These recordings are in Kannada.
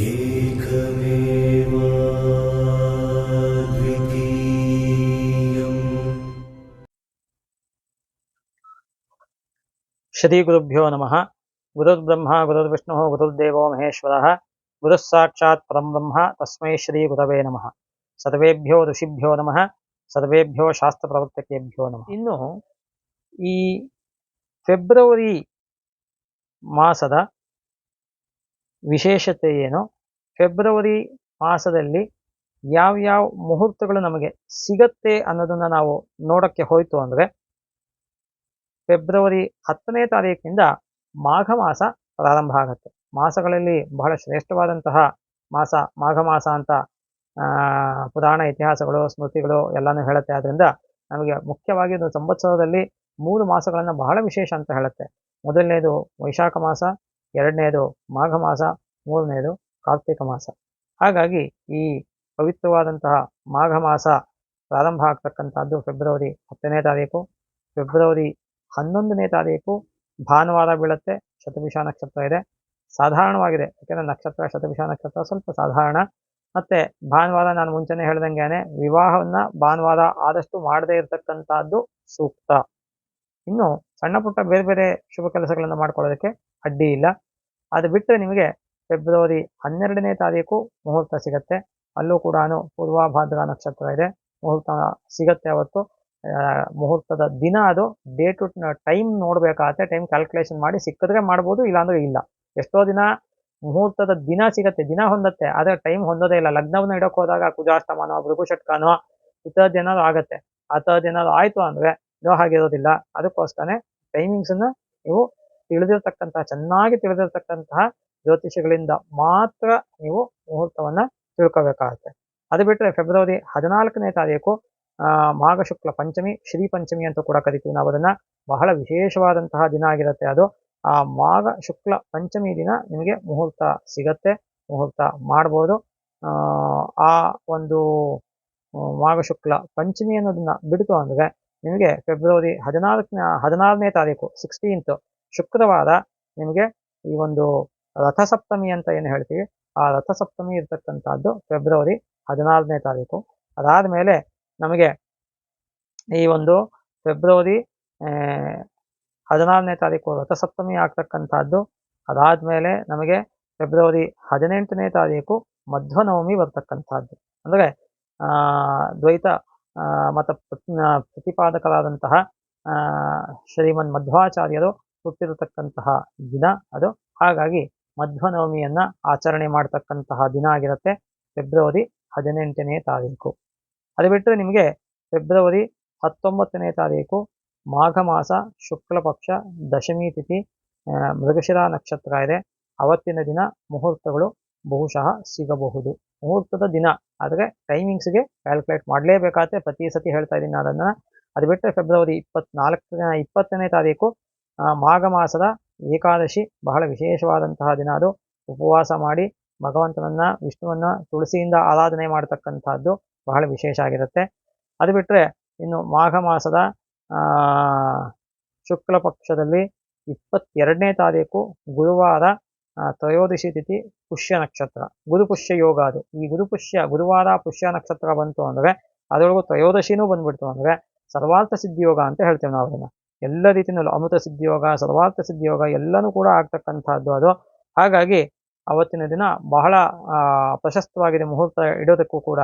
एकमेव द्वितीयम् ಶ್ರೀಗುರುಭ್ಯೋ ನಮಃ ಗುರುರ್ಬ್ರಹ್ಮ ಗುರುರ್ವಿಷ್ಣು ಗುರುರ್ದೇವೋ ಮಹೇಶ್ವರಃ ಗುರುಃ ಸಾಕ್ಷಾತ್ ಪರಂ ಬ್ರಹ್ಮ ತಸ್ಮೈ ಶ್ರೀ ಗುರವೇ ನಮಃ ಸರ್ವೇಭ್ಯೋ ಋಷಿಭ್ಯೋ ನಮಃ ಸರ್ವೇಭ್ಯೋ ಶಾಸ್ತ್ರ ಪ್ರವರ್ತಕೇಭ್ಯೋ ನಮಃ ಇನ್ನು ಈ ಫೆಬ್ರವರಿ ಮಾಸದ ವಿಶೇಷತೆ ಏನು? ಫೆಬ್ರವರಿ ಮಾಸದಲ್ಲಿ ಯಾವ್ಯಾವ ಮುಹೂರ್ತಗಳು ನಮಗೆ ಸಿಗತ್ತೆ ಅನ್ನೋದನ್ನ ನಾವು ನೋಡಕ್ಕೆ ಹೋಯ್ತು ಅಂದ್ರೆ ಫೆಬ್ರವರಿ ಹತ್ತನೇ ತಾರೀಕಿನಿಂದ ಮಾಘ ಮಾಸ ಪ್ರಾರಂಭ ಆಗುತ್ತೆ. ಮಾಸಗಳಲ್ಲಿ ಬಹಳ ಶ್ರೇಷ್ಠವಾದಂತಹ ಮಾಸ, ಮಾಘ ಮಾಸ ಅಂತ ಪುರಾಣ ಇತಿಹಾಸಗಳು, ಸ್ಮೃತಿಗಳು ಎಲ್ಲಾನು ಹೇಳುತ್ತೆ. ಆದ್ದರಿಂದ ನಮಗೆ ಮುಖ್ಯವಾಗಿ ಇದು ಸಂವತ್ಸರದಲ್ಲಿ ಮೂರು ಮಾಸಗಳನ್ನು ಬಹಳ ವಿಶೇಷ ಅಂತ ಹೇಳುತ್ತೆ. ಮೊದಲನೇದು ವೈಶಾಖ ಮಾಸ ಎರಡನೇದು ಮಾಘ ಮಾಸ, ಮೂರನೇದು ಕಾರ್ತಿಕ ಮಾಸ. ಹಾಗಾಗಿ ಈ ಪವಿತ್ರವಾದಂತಹ ಮಾಘ ಮಾಸ ಪ್ರಾರಂಭ ಆಗ್ತಕ್ಕಂಥದ್ದು ಫೆಬ್ರವರಿ ಹತ್ತನೇ ತಾರೀಕು. ಫೆಬ್ರವರಿ ಹನ್ನೊಂದನೇ ತಾರೀಕು ಭಾನುವಾರ ಬೀಳುತ್ತೆ, ಶತಭಿಷ ನಕ್ಷತ್ರ ಇದೆ. ಸಾಧಾರಣವಾಗಿದೆ, ಯಾಕೆಂದ್ರೆ ನಕ್ಷತ್ರ, ಶತಭಿಷ ನಕ್ಷತ್ರ ಸ್ವಲ್ಪ ಸಾಧಾರಣ. ಮತ್ತೆ ಭಾನುವಾರ ನಾನು ಮುಂಚೆನೆ ಹೇಳ್ದಂಗೆ ವಿವಾಹವನ್ನ ಭಾನುವಾರ ಆದಷ್ಟು ಮಾಡದೇ ಇರತಕ್ಕಂತಹದ್ದು ಸೂಕ್ತ. ಇನ್ನು ಸಣ್ಣ ಪುಟ್ಟ ಬೇರೆ ಬೇರೆ ಶುಭ ಕೆಲಸಗಳನ್ನು ಮಾಡ್ಕೊಳ್ಳೋದಕ್ಕೆ ಅಡ್ಡಿ ಇಲ್ಲ. ಅದು ಬಿಟ್ಟರೆ ನಿಮಗೆ ಫೆಬ್ರವರಿ ಹನ್ನೆರಡನೇ ತಾರೀಕು ಮುಹೂರ್ತ ಸಿಗತ್ತೆ. ಅಲ್ಲೂ ಕೂಡ ಪೂರ್ವಭಾದ್ರ ನಕ್ಷತ್ರ ಇದೆ. ಮುಹೂರ್ತ ಸಿಗತ್ತೆ ಅವತ್ತು. ಮುಹೂರ್ತದ ದಿನ ಅದು ಡೇ ಟು ಟೈಮ್ ನೋಡಬೇಕಾಗತ್ತೆ. ಟೈಮ್ ಕ್ಯಾಲ್ಕುಲೇಷನ್ ಮಾಡಿ ಸಿಕ್ಕಿದ್ರೆ ಮಾಡ್ಬೋದು, ಇಲ್ಲಾಂದ್ರೆ ಇಲ್ಲ. ಎಷ್ಟೋ ದಿನ ಮುಹೂರ್ತದ ದಿನ ಸಿಗತ್ತೆ, ದಿನ ಹೊಂದತ್ತೆ. ಆದರೆ ಟೈಮ್ ಹೊಂದೋದೇ ಇಲ್ಲ. ಲಗ್ನವನ್ನ ಇಡೋಕೆ ಹೋದಾಗ ಕುಜಾಷ್ಟಮಾನೋ ಭೃಗುಷಟ್ಕಾನೋ ಇತರ ಏನಾದ್ರು ಆಗತ್ತೆ. ಆ ಥರದ್ದು ಏನಾದ್ರು ಆಯಿತು ಅಂದ್ರೆ ಇರೋ ಹಾಗಿರೋದಿಲ್ಲ ಅದಕ್ಕೋಸ್ಕರನೇ ಟೈಮಿಂಗ್ಸ್ ಅನ್ನ ನೀವು ತಿಳಿದಿರ್ತಕ್ಕಂತಹ ಚೆನ್ನಾಗಿ ತಿಳಿದಿರ್ತಕ್ಕಂತಹ ಜ್ಯೋತಿಷಿಗಳಿಂದ ಮಾತ್ರ ನೀವು ಮುಹೂರ್ತವನ್ನ ತಿಳ್ಕೋಬೇಕಾಗುತ್ತೆ. ಅದು ಬಿಟ್ಟರೆ ಫೆಬ್ರವರಿ ಹದಿನಾಲ್ಕನೇ ತಾರೀಕು ಮಾಘ ಶುಕ್ಲ ಪಂಚಮಿ ಶ್ರೀ ಪಂಚಮಿ ಅಂತ ಕೂಡ ಕರಿತೀವಿ ನಾವು. ಅದನ್ನ ಬಹಳ ವಿಶೇಷವಾದಂತಹ ದಿನ ಆಗಿರುತ್ತೆ ಅದು. ಆ ಮಾಘ ಶುಕ್ಲ ಪಂಚಮಿ ದಿನ ನಿಮಗೆ ಮುಹೂರ್ತ ಸಿಗತ್ತೆ ಮುಹೂರ್ತ ಮಾಡ್ಬೋದು. ಆ, ಒಂದು ಮಾಘ ಶುಕ್ಲ ಪಂಚಮಿ ಅನ್ನೋದನ್ನ ಬಿಡ್ತು ಅಂದ್ರೆ ನಿಮಗೆ ಫೆಬ್ರವರಿ ಹದಿನಾಲ್ಕನೇ ಹದಿನಾರನೇ ತಾರೀಕು ಸಿಕ್ಸ್ಟೀನ್ತ್ ಶುಕ್ರವಾರ ನಿಮಗೆ ಈ ಒಂದು ರಥಸಪ್ತಮಿ ಅಂತ ಏನು ಹೇಳ್ತೀವಿ, ಆ ರಥಸಪ್ತಮಿ ಇರ್ತಕ್ಕಂಥದ್ದು ಫೆಬ್ರವರಿ ಹದಿನಾರನೇ ತಾರೀಕು. ಅದಾದ ಮೇಲೆ ನಮಗೆ ಈ ಒಂದು ಫೆಬ್ರವರಿ ಹದಿನಾರನೇ ತಾರೀಕು ರಥಸಪ್ತಮಿ ಆಗ್ತಕ್ಕಂಥದ್ದು. ಅದಾದ್ಮೇಲೆ ನಮಗೆ ಫೆಬ್ರವರಿ ಹದಿನೆಂಟನೇ ತಾರೀಕು ಮಧ್ವನವಮಿ ಬರ್ತಕ್ಕಂಥದ್ದು. ಅಂದ್ರೆ ದ್ವೈತ ಮತ ಪ್ರತ್- ಪ್ರತಿಪಾದಕರಾದಂತಹ ಶ್ರೀಮನ್ ಮಧ್ವಾಚಾರ್ಯರು ಹುಟ್ಟಿರತಕ್ಕಂತಹ ದಿನ ಅದು. ಹಾಗಾಗಿ ಮಧ್ವನವಮಿಯನ್ನು ಆಚರಣೆ ಮಾಡ್ತಕ್ಕಂತಹ ದಿನ ಆಗಿರುತ್ತೆ. ಫೆಬ್ರವರಿ ಹದಿನೆಂಟನೇ ತಾರೀಕು. ಅದು ಬಿಟ್ಟರೆ ನಿಮಗೆ ಫೆಬ್ರವರಿ ಹತ್ತೊಂಬತ್ತನೇ ತಾರೀಕು, ಮಾಘ ಮಾಸ, ಶುಕ್ಲ ಪಕ್ಷ, ದಶಮಿ ತಿಥಿ ಮೃಗಶಿರಾ ನಕ್ಷತ್ರ ಇದೆ. ಅವತ್ತಿನ ದಿನ ಮುಹೂರ್ತಗಳು ಬಹುಶಃ ಸಿಗಬಹುದು. ಮುಹೂರ್ತದ ದಿನ. ಆದರೆ ಟೈಮಿಂಗ್ಸ್ಗೆ ಕ್ಯಾಲ್ಕುಲೇಟ್ ಮಾಡಲೇಬೇಕಾದ್ರೆ ಪ್ರತಿ ಸತಿ ಹೇಳ್ತಾ ಇದ್ದೀನಿ ಅದನ್ನು ಅದು ಬಿಟ್ಟರೆ ಫೆಬ್ರವರಿ ಇಪ್ಪತ್ನಾಲ್ಕನೇ, ಇಪ್ಪತ್ತನೇ ತಾರೀಕು ಮಾಘ ಮಾಸದ ಏಕಾದಶಿ ಬಹಳ ವಿಶೇಷವಾದಂತಹ ದಿನ ಅದು. ಉಪವಾಸ ಮಾಡಿ ಭಗವಂತನನ್ನ ವಿಷ್ಣುವನ್ನ ತುಳಸಿಯಿಂದ ಆರಾಧನೆ ಮಾಡತಕ್ಕಂತಹದ್ದು ಬಹಳ ವಿಶೇಷ ಆಗಿರುತ್ತೆ. ಅದು ಬಿಟ್ಟರೆ ಇನ್ನು ಮಾಘ ಮಾಸದ ಆ ಶುಕ್ಲ ಪಕ್ಷದಲ್ಲಿ ಇಪ್ಪತ್ತೆರಡನೇ ತಾರೀಕು ಗುರುವಾರ ಆ, ತ್ರಯೋದಶಿ ತಿಥಿ ಪುಷ್ಯ ನಕ್ಷತ್ರ. ಗುರು ಪುಷ್ಯ ಯೋಗ ಅದು. ಈ ಗುರು ಪುಷ್ಯ ಗುರುವಾರ ಪುಷ್ಯ ನಕ್ಷತ್ರ ಬಂತು ಅಂದ್ರೆ ಅದರೊಳಗೂ ತ್ರಯೋದಶಿನೂ ಬಂದ್ಬಿಡ್ತು ಅಂದ್ರೆ ಸರ್ವಾರ್ಥ ಸಿದ್ಧಿಯೋಗ ಅಂತ ಹೇಳ್ತೇವೆ ನಾವು ಅದನ್ನ ಎಲ್ಲ ರೀತಿಯಲ್ಲೂ ಅಮೃತ ಸಿದ್ಧಿಯೋಗ, ಸರ್ವಾರ್ಥ ಸಿದ್ಧಿಯೋಗ ಎಲ್ಲನೂ ಕೂಡ ಆಗ್ತಕ್ಕಂಥದ್ದು ಅದು. ಹಾಗಾಗಿ ಅವತ್ತಿನ ದಿನ ಬಹಳ ಪ್ರಶಸ್ತವಾಗಿದೆ ಮುಹೂರ್ತ ಇಡೋದಕ್ಕೂ ಕೂಡ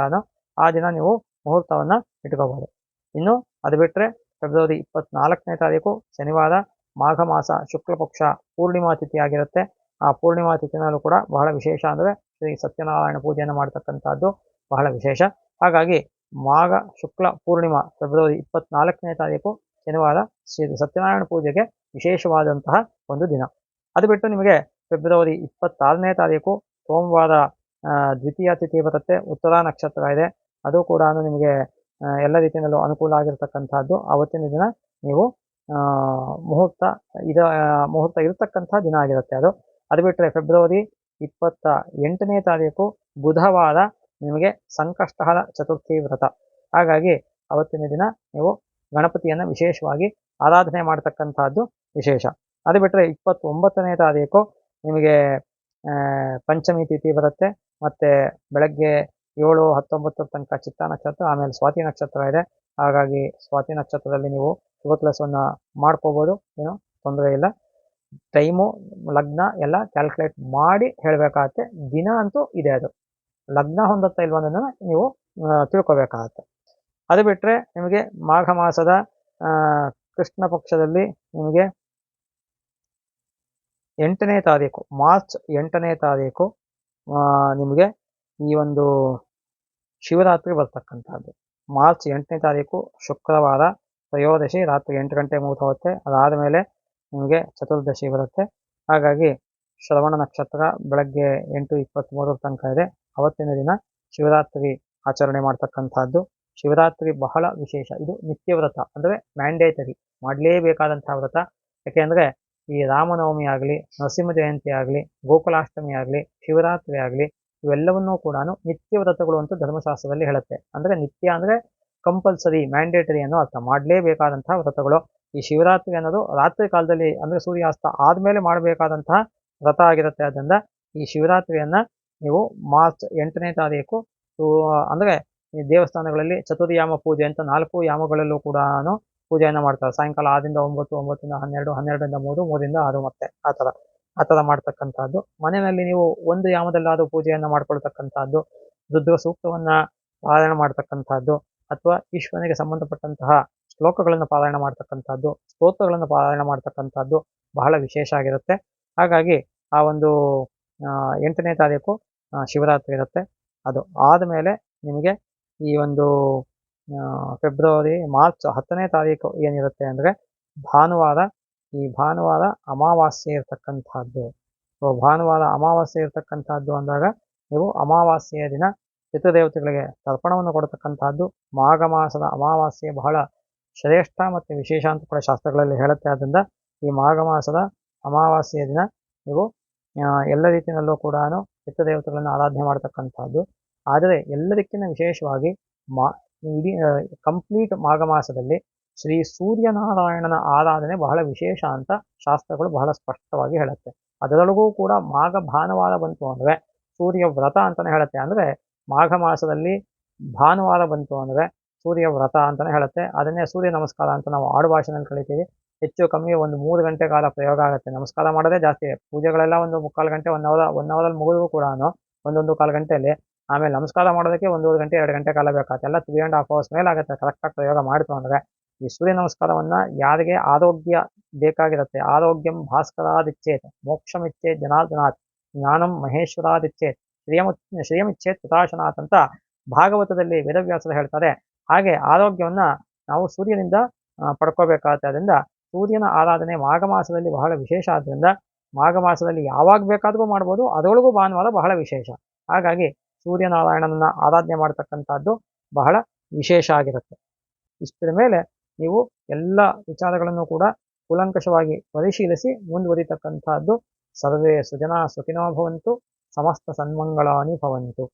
ಆ ದಿನ ನೀವು ಮುಹೂರ್ತವನ್ನು ಇಟ್ಕೋಬಹುದು ಇನ್ನು ಅದು ಬಿಟ್ಟರೆ ಫೆಬ್ರವರಿ ಇಪ್ಪತ್ನಾಲ್ಕನೇ ತಾರೀಕು ಶನಿವಾರ ಮಾಘ ಮಾಸ ಶುಕ್ಲ ಪಕ್ಷ ಪೂರ್ಣಿಮಾ ತಿಥಿ ಆಗಿರುತ್ತೆ. ಆ ಪೂರ್ಣಿಮಾ ತಿಥಿನಲ್ಲೂ ಕೂಡ ಬಹಳ ವಿಶೇಷ ಅಂದ್ರೆ ಶ್ರೀ ಸತ್ಯನಾರಾಯಣ ಪೂಜೆಯನ್ನು ಮಾಡ್ತಕ್ಕಂಥದ್ದು ಬಹಳ ವಿಶೇಷ. ಹಾಗಾಗಿ ಮಾಘ, ಶುಕ್ಲ, ಪೂರ್ಣಿಮಾ ಫೆಬ್ರವರಿ ಇಪ್ಪತ್ನಾಲ್ಕನೇ ತಾರೀಕು ಶನಿವಾರ ಶ್ರೀ ಸತ್ಯನಾರಾಯಣ ಪೂಜೆಗೆ ವಿಶೇಷವಾದಂತಹ ಒಂದು ದಿನ. ಅದು ಬಿಟ್ಟು ನಿಮಗೆ ಫೆಬ್ರವರಿ ಇಪ್ಪತ್ತಾರನೇ ತಾರೀಕು ಸೋಮವಾರ ದ್ವಿತೀಯ ತಿಥಿ ಬರುತ್ತೆ. ಉತ್ತರ ನಕ್ಷತ್ರ ಇದೆ. ಅದು ಕೂಡ ನಿಮಗೆ ಎಲ್ಲ ರೀತಿಯಲ್ಲೂ ಅನುಕೂಲ ಆಗಿರ್ತಕ್ಕಂಥದ್ದು. ಆವತ್ತಿನ ದಿನ ನೀವು ಮುಹೂರ್ತ ಇದ ಮುಹೂರ್ತ ಇರತಕ್ಕಂಥ ದಿನ ಆಗಿರುತ್ತೆ ಅದು. ಅದು ಬಿಟ್ಟರೆ ಫೆಬ್ರವರಿ ಇಪ್ಪತ್ತ ಎಂಟನೇ ತಾರೀಕು ಬುಧವಾರ ನಿಮಗೆ ಸಂಕಷ್ಟಹರ ಚತುರ್ಥಿ ವ್ರತ. ಹಾಗಾಗಿ ಅವತ್ತಿನ ದಿನ ನೀವು ಗಣಪತಿಯನ್ನ ವಿಶೇಷವಾಗಿ ಆರಾಧನೆ ಮಾಡ್ತಕ್ಕಂಥದ್ದು ವಿಶೇಷ. ಅದು ಬಿಟ್ಟರೆ ಇಪ್ಪತ್ತೊಂಬತ್ತನೇ ತಾರೀಕು ನಿಮಗೆ ಪಂಚಮಿ ತಿಥಿ ಬರುತ್ತೆ. ಮತ್ತು ಬೆಳಗ್ಗೆ ಏಳು ಹತ್ತೊಂಬತ್ತರ ತನಕ ಚಿತ್ತ ನಕ್ಷತ್ರ, ಆಮೇಲೆ ಸ್ವಾತಿ ನಕ್ಷತ್ರ ಇದೆ. ಹಾಗಾಗಿ ಸ್ವಾತಿ ನಕ್ಷತ್ರದಲ್ಲಿ ನೀವು ಶುಭ ಕ್ಲಾಸನ್ನು ಮಾಡ್ಕೋಬೋದು. ಏನು ತೊಂದರೆ ಇಲ್ಲ. ಟೈಮು, ಲಗ್ನ ಎಲ್ಲ ಕ್ಯಾಲ್ಕುಲೇಟ್ ಮಾಡಿ ಹೇಳಬೇಕಾಗತ್ತೆ. ದಿನ ಅಂತೂ ಇದೆ ಅದು. ಲಗ್ನ ಹೊಂದುತ್ತಾ ಇಲ್ವಾ ಅನ್ನೋದನ್ನು ನೀವು ತಿಳ್ಕೊಬೇಕಾಗತ್ತೆ. ಅದು ಬಿಟ್ಟರೆ ನಿಮಗೆ ಮಾಘ ಮಾಸದ ಕೃಷ್ಣ ಪಕ್ಷದಲ್ಲಿ ನಿಮಗೆ ಎಂಟನೇ ತಾರೀಕು, ಮಾರ್ಚ್ ಎಂಟನೇ ತಾರೀಕು ನಿಮಗೆ ಈ ಒಂದು ಶಿವರಾತ್ರಿ ಬರ್ತಕ್ಕಂಥದ್ದು. ಮಾರ್ಚ್ ಎಂಟನೇ ತಾರೀಕು, ಶುಕ್ರವಾರ, ತ್ರಯೋದಶಿ, ರಾತ್ರಿ ಎಂಟು ಗಂಟೆ ಮೂರು ಹೋಗುತ್ತೆ ಅದಾದ ಮೇಲೆ ನಿಮಗೆ ಚತುರ್ದಶಿ ಬರುತ್ತೆ. ಹಾಗಾಗಿ ಶ್ರವಣ ನಕ್ಷತ್ರ ಬೆಳಗ್ಗೆ ಎಂಟು ಇಪ್ಪತ್ತ್ಮೂರರ ತನಕ ಇದೆ. ಅವತ್ತಿನ ದಿನ ಶಿವರಾತ್ರಿ ಆಚರಣೆ ಮಾಡ್ತಕ್ಕಂಥದ್ದು. ಶಿವರಾತ್ರಿ ಬಹಳ ವಿಶೇಷ. ಇದು ನಿತ್ಯ ವ್ರತ ಅಂದರೆ ಮ್ಯಾಂಡೇಟರಿ ಮಾಡಲೇಬೇಕಾದಂತಹ ವ್ರತ. ಯಾಕೆಂದರೆ ಈ ರಾಮನವಮಿ ಆಗಲಿ, ನರಸಿಂಹ ಜಯಂತಿ ಆಗಲಿ, ಗೋಕುಲಾಷ್ಟಮಿ ಆಗಲಿ, ಶಿವರಾತ್ರಿ ಆಗಲಿ, ಇವೆಲ್ಲವನ್ನೂ ಕೂಡ ನಿತ್ಯ ವ್ರತಗಳು ಅಂತ ಧರ್ಮಶಾಸ್ತ್ರದಲ್ಲಿ ಹೇಳುತ್ತೆ. ಅಂದರೆ ನಿತ್ಯ ಅಂದರೆ ಕಂಪಲ್ಸರಿ ಮ್ಯಾಂಡೇಟರಿ ಅನ್ನೋ ಅರ್ಥ. ಮಾಡಲೇಬೇಕಾದಂತಹ ವ್ರತಗಳು. ಈ ಶಿವರಾತ್ರಿ ಅನ್ನೋದು ರಾತ್ರಿ ಕಾಲದಲ್ಲಿ ಅಂದರೆ ಸೂರ್ಯಾಸ್ತ ಆದಮೇಲೆ ಮಾಡಬೇಕಾದಂತಹ ವ್ರತ ಆಗಿರುತ್ತೆ. ಆದ್ದರಿಂದ ಈ ಶಿವರಾತ್ರಿಯನ್ನ ನೀವು ಮಾರ್ಚ್ ಎಂಟನೇ ತಾರೀಕು ಅಂದರೆ ಅಂದ್ರೆ ಈ ದೇವಸ್ಥಾನಗಳಲ್ಲಿ ಚತುರ್ಯಾಮ ಪೂಜೆ ಅಂತ ನಾಲ್ಕು ಯಾಮಗಳಲ್ಲೂ ಕೂಡ ಪೂಜೆಯನ್ನು ಮಾಡ್ತಾರೆ. ಸಾಯಂಕಾಲ ಆರಿಂದ ಒಂಬತ್ತು, ಒಂಬತ್ತರಿಂದ ಹನ್ನೆರಡು, ಹನ್ನೆರಡರಿಂದ ಮೂರು ಮೂರಿಂದ ಆರು ಮತ್ತೆ ಆ ಥರ ಆ ಥರ ಮಾಡ್ತಕ್ಕಂಥದ್ದು. ಮನೆಯಲ್ಲಿ ನೀವು ಒಂದು ಯಾಮದಲ್ಲಾದರೂ ಪೂಜೆಯನ್ನು ಮಾಡ್ಕೊಳ್ತಕ್ಕಂಥದ್ದು ರುದ್ರ ಸೂಕ್ತವನ್ನು ಪಾರಾಯಣ ಮಾಡ್ತಕ್ಕಂಥದ್ದು, ಅಥವಾ ಈಶ್ವರನಿಗೆ ಸಂಬಂಧಪಟ್ಟಂತಹ ಶ್ಲೋಕಗಳನ್ನು ಪಾರಾಯಣ ಮಾಡ್ತಕ್ಕಂಥದ್ದು, ಸ್ತೋತ್ರಗಳನ್ನು ಪಾರಾಯಣ ಮಾಡ್ತಕ್ಕಂಥದ್ದು ಬಹಳ ವಿಶೇಷ ಆಗಿರುತ್ತೆ. ಹಾಗಾಗಿ ಆ ಒಂದು ಎಂಟನೇ ತಾರೀಕು ಶಿವರಾತ್ರಿ ಇರುತ್ತೆ. ಅದು ಆದಮೇಲೆ ನಿಮಗೆ ಈ ಒಂದು ಫೆಬ್ರವರಿ ಮಾರ್ಚ್ ಹತ್ತನೇ ತಾರೀಕು ಏನಿರುತ್ತೆ ಅಂದರೆ ಭಾನುವಾರ, ಈ ಭಾನುವಾರ ಅಮಾವಾಸ್ಯೆ ಇರತಕ್ಕಂಥದ್ದು. ಸೊ ಭಾನುವಾರ ಅಮಾವಾಸ್ಯೆ ಇರತಕ್ಕಂಥದ್ದು ಅಂದಾಗ ನೀವು ಅಮಾವಾಸ್ಯೆಯ ದಿನ ಪಿತೃದೇವತೆಗಳಿಗೆ ತರ್ಪಣವನ್ನು ಕೊಡತಕ್ಕಂಥದ್ದು. ಮಾಘ ಮಾಸದ ಅಮಾವಾಸ್ಯೆ ಬಹಳ ಶ್ರೇಷ್ಠ ಮತ್ತು ವಿಶೇಷ ಅಂತ ಕೂಡ ಶಾಸ್ತ್ರಗಳಲ್ಲಿ ಹೇಳುತ್ತೆ. ಆದ್ದರಿಂದ ಈ ಮಾಘ ಮಾಸದ ಅಮಾವಾಸ್ಯೆಯ ದಿನ ನೀವು ಎಲ್ಲ ರೀತಿಯಲ್ಲೂ ಕೂಡ ಪಿತೃದೇವತೆಗಳನ್ನು ಆರಾಧನೆ ಮಾಡ್ತಕ್ಕಂಥದ್ದು. ಆದರೆ ಎಲ್ಲದಕ್ಕಿಂತ ವಿಶೇಷವಾಗಿ ಮಾ, ಇಡೀ ಕಂಪ್ಲೀಟ್ ಮಾಘ ಮಾಸದಲ್ಲಿ ಶ್ರೀ ಸೂರ್ಯನಾರಾಯಣನ ಆರಾಧನೆ ಬಹಳ ವಿಶೇಷ ಅಂತ ಶಾಸ್ತ್ರಗಳು ಬಹಳ ಸ್ಪಷ್ಟವಾಗಿ ಹೇಳುತ್ತೆ. ಅದರೊಳಗೂ ಕೂಡ ಮಾಘ ಭಾನುವಾರ ಬಂತು ಅಂದರೆ ಸೂರ್ಯ ವ್ರತ ಅಂತಲೇ ಹೇಳುತ್ತೆ. ಅಂದರೆ ಮಾಘ ಮಾಸದಲ್ಲಿ ಭಾನುವಾರ ಬಂತು ಅಂದರೆ ಸೂರ್ಯ ವ್ರತ ಅಂತಲೇ ಹೇಳುತ್ತೆ. ಅದನ್ನೇ ಸೂರ್ಯ ನಮಸ್ಕಾರ ಅಂತ ನಾವು ಆಡು ಭಾಷೆನಲ್ಲಿ ಕಳಿತೀವಿ ಹೆಚ್ಚು ಕಮ್ಮಿ ಒಂದು ಮೂರು ಗಂಟೆ ಕಾಲ ಪ್ರಯೋಗ ಆಗುತ್ತೆ. ನಮಸ್ಕಾರ ಮಾಡೋದೇ ಜಾಸ್ತಿ. ಪೂಜೆಗಳೆಲ್ಲ ಒಂದು ಮುಕ್ಕಾಲು ಗಂಟೆ ಒನ್ ಅವರ್ ಒನ್ ಅವರಲ್ಲಿ ಮುಗಿದ್ರು ಕೂಡ ಒಂದೊಂದು ಕಾಲು ಗಂಟೆಯಲ್ಲಿ ಆಮೇಲೆ ನಮಸ್ಕಾರ ಮಾಡೋದಕ್ಕೆ ಒಂದೂವರೆ ಗಂಟೆ, ಎರಡು ಗಂಟೆ ಕಾಲ ಬೇಕಾಗುತ್ತೆ. ಎಲ್ಲ ತ್ರೀ ಆ್ಯಂಡ್ ಹಾಫ್ ಅವರ್ಸ್ ಮೇಲೆ ಆಗುತ್ತೆ. ಕರೆಕ್ಟಾಗಿ ಪ್ರಯೋಗ ಮಾಡಿತು ಅಂದರೆ ಈ ಸೂರ್ಯ ನಮಸ್ಕಾರವನ್ನ ಯಾರಿಗೆ ಆರೋಗ್ಯ ಬೇಕಾಗಿರುತ್ತೆ? ಆರೋಗ್ಯಂ ಭಾಸ್ಕರಾದಿಚ್ಛೇತ್, ಮೋಕ್ಷಮಿಚ್ಛೇತ್, ಜನಾರ್ದನಾಥ್, ಜ್ಞಾನಂ ಮಹೇಶ್ವರಾದಿಚ್ಛೇತ್ ಶ್ರೇಯಮ ಶ್ರೇಯಮಿಚ್ಛೇತ್ ಪ್ರಕಾಶನಾಥ್ ಅಂತ ಭಾಗವತದಲ್ಲಿ ವೇದವ್ಯಾಸರು ಹೇಳ್ತಾರೆ. ಹಾಗೆ ಆರೋಗ್ಯವನ್ನ ನಾವು ಸೂರ್ಯನಿಂದ ಪಡ್ಕೋಬೇಕಾಗುತ್ತೆ. ಅದರಿಂದ ಸೂರ್ಯನ ಆರಾಧನೆ ಮಾಘ ಮಾಸದಲ್ಲಿ ಬಹಳ ವಿಶೇಷ. ಆದ್ದರಿಂದ ಮಾಘ ಮಾಸದಲ್ಲಿ ಯಾವಾಗ ಬೇಕಾದ್ರೂ ಮಾಡ್ಬೋದು. ಅದರೊಳಗೂ ಭಾನುವಾರ ಬಹಳ ವಿಶೇಷ. ಹಾಗಾಗಿ ಸೂರ್ಯನಾರಾಯಣನನ್ನ ಆರಾಧನೆ ಮಾಡ್ತಕ್ಕಂಥದ್ದು ಬಹಳ ವಿಶೇಷ ಆಗಿರುತ್ತೆ. ಇಷ್ಟರ ಮೇಲೆ ನೀವು ಎಲ್ಲ ವಿಚಾರಗಳನ್ನು ಕೂಡ ಕೂಲಂಕಷವಾಗಿ ಪರಿಶೀಲಿಸಿ ಮುಂದುವರಿತಕ್ಕಂಥದ್ದು ಸರ್ವೇ ಸುಜನಾ ಸುಖಿನೋ ಭವಂತು ಸಮಸ್ತ ಸನ್ಮಂಗಳಾನಿ ಭವಂತು.